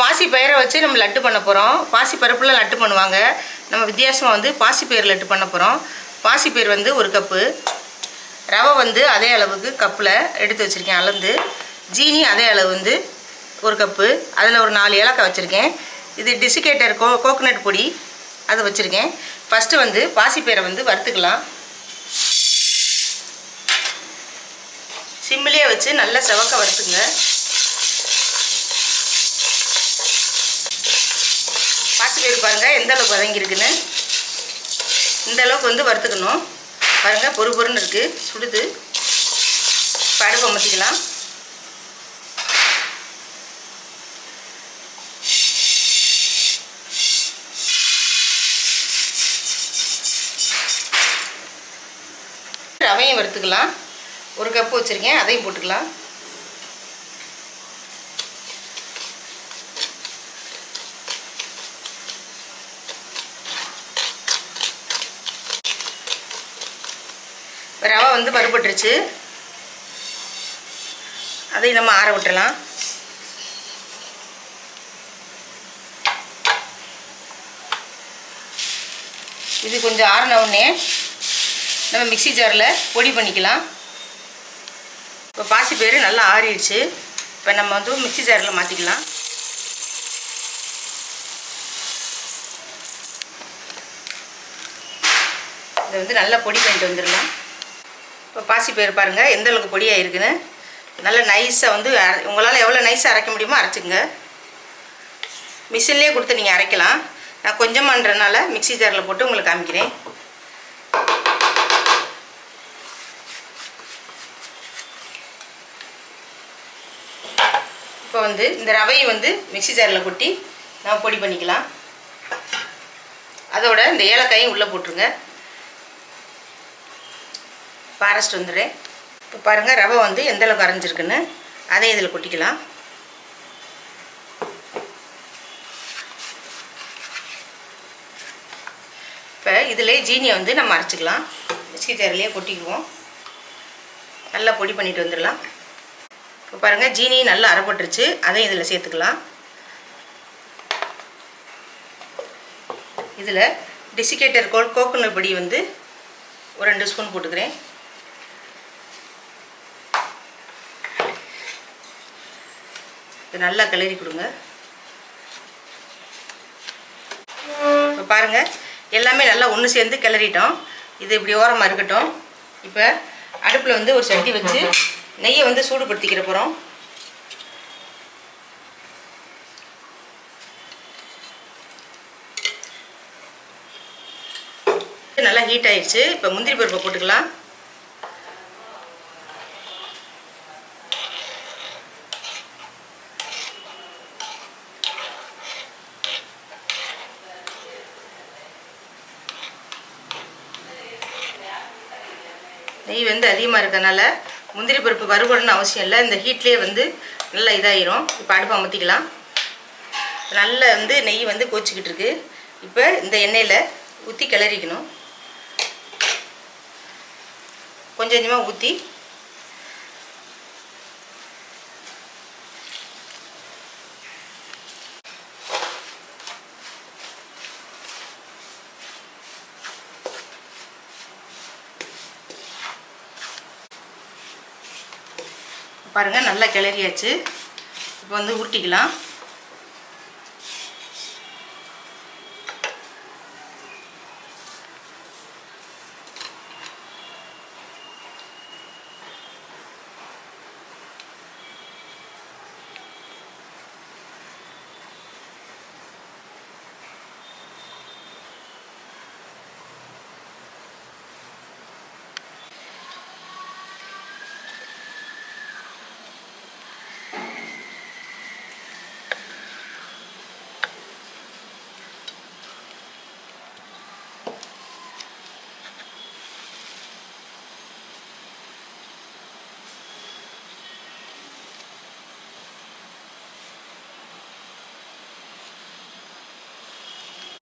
பாசி பயிரை வச்சு நம்ம லட்டு பண்ண போகிறோம் பாசி பருப்புல லட்டு பண்ணுவாங்க. நம்ம வித்தியாசமாக வந்து பாசி பயிர் லட்டு பண்ண போகிறோம் பாசி பயிர் வந்து ஒரு கப்பு. ரவை வந்து அதே அளவுக்கு கப்பில் எடுத்து வச்சுருக்கேன் அளந்து. ஜீனி அதே அளவு வந்து ஒரு கப்பு. அதில் ஒரு நாலு ஏலக்காய் வச்சுருக்கேன். இது டிசிகேட்டர் கோ கோகோனட் பொடி அதை வச்சுருக்கேன். ஃபஸ்ட்டு வந்து பாசிப்பயிரை வந்து வறுத்துக்கலாம். சிம்மிலே வச்சு நல்லா செவக்க வறுத்துங்க. பாசிப்பயிறு பாருங்கள் எந்த அளவுக்கு வதங்கியிருக்குன்னு இந்த அளவுக்கு வந்து வறுத்துக்கணும். பாருங்கள் பொறு பொறுன்னு இருக்குது சுடுது. இப்போ அடுப்பை அமர்த்திக்கலாம். ரவையும் வறுத்துக்கலாம். ஒரு கப்பு வச்சுருக்கேன். அதையும் போட்டுக்கலாம். ரவை வந்து பருப்பட்டுருச்சு அதையும் நம்ம ஆற விட்டுலாம் இது கொஞ்சம் ஆறின உடனே நம்ம மிக்ஸி ஜாரில் பொடி பண்ணிக்கலாம். இப்போ பாசி பேர் நல்லா ஆறிடுச்சு. இப்போ நம்ம வந்து மிக்ஸி ஜாரில் மாற்றிக்கலாம் இதை வந்து நல்லா பொடி பண்ணிட்டு வந்துடலாம். இப்போ பாசி பாசிப்பயிறு பாருங்கள் எந்த அளவுக்கு பொடியாக இருக்குன்னு. நல்லா நைஸாக வந்து உங்களால் எவ்வளோ நைஸாக அரைக்க முடியுமோ அரைச்சிங்க மிஷின்லேயே கொடுத்து நீங்கள் அரைக்கலாம். நான் கொஞ்சமான்றனால மிக்ஸி ஜாரில் போட்டு உங்களுக்கு காமிக்கிறேன். இப்போ வந்து இந்த ரவையை வந்து மிக்ஸி ஜாரில் கொட்டி நம்ம பொடி பண்ணிக்கலாம். அதோட இந்த ஏலக்காயும் உள்ளே போட்டுருங்க. ஃபாரஸ்ட் வந்துடு இப்போ பாருங்கள் ரவை வந்து எந்த அளவுக்கு அரைஞ்சிருக்குன்னு அதையும் இதில் கொட்டிக்கலாம். இப்போ இதிலே ஜீனியை வந்து நம்ம அரைச்சிக்கலாம். மிஸ்கி தேரிலேயே கொட்டிக்குவோம். நல்லா பொடி பண்ணிட்டு வந்துடலாம். இப்போ பாருங்கள் ஜீனி நல்லா அரைப்பட்டுருச்சு. அதையும் இதில் சேர்த்துக்கலாம். இதில் டிசிகேட்டர் கோ கோகோனட் பொடி வந்து ஒரு ரெண்டு ஸ்பூன் போட்டுக்கிறேன். இது நல்லா கிளறி கொடுங்க. இப்போ பாருங்கள் எல்லாமே நல்லா ஒன்று சேர்ந்து கிளறிட்டோம். இது இப்படி ஓரமாக இருக்கட்டும். இப்போ அடுப்பில் வந்து ஒரு சட்டி வச்சு நெய்யை வந்து சூடுபடுத்திக்கிற போகிறோம் நல்லா ஹீட் ஆயிடுச்சு. இப்போ முந்திரி பருப்பை போட்டுக்கலாம். நெய் வந்து அதிகமாக இருக்கிறதுனால முந்திரி பருப்பு வறுபடணும்னு அவசியம் இல்லை. இந்த ஹீட்லேயே வந்து நல்லா இதாகிரும் இப்போ அடுப்பு அமர்த்திக்கலாம் நல்லா வந்து நெய் வந்து கோச்சிக்கிட்டு இருக்கு. இப்போ இந்த எண்ணெயில் ஊற்றி கிளறிக்கணும். கொஞ்சம் கொஞ்சமாக ஊற்றி பாருங்கள் நல்லா கிளறியாச்சு. இப்போ வந்து உருட்டிக்கலாம்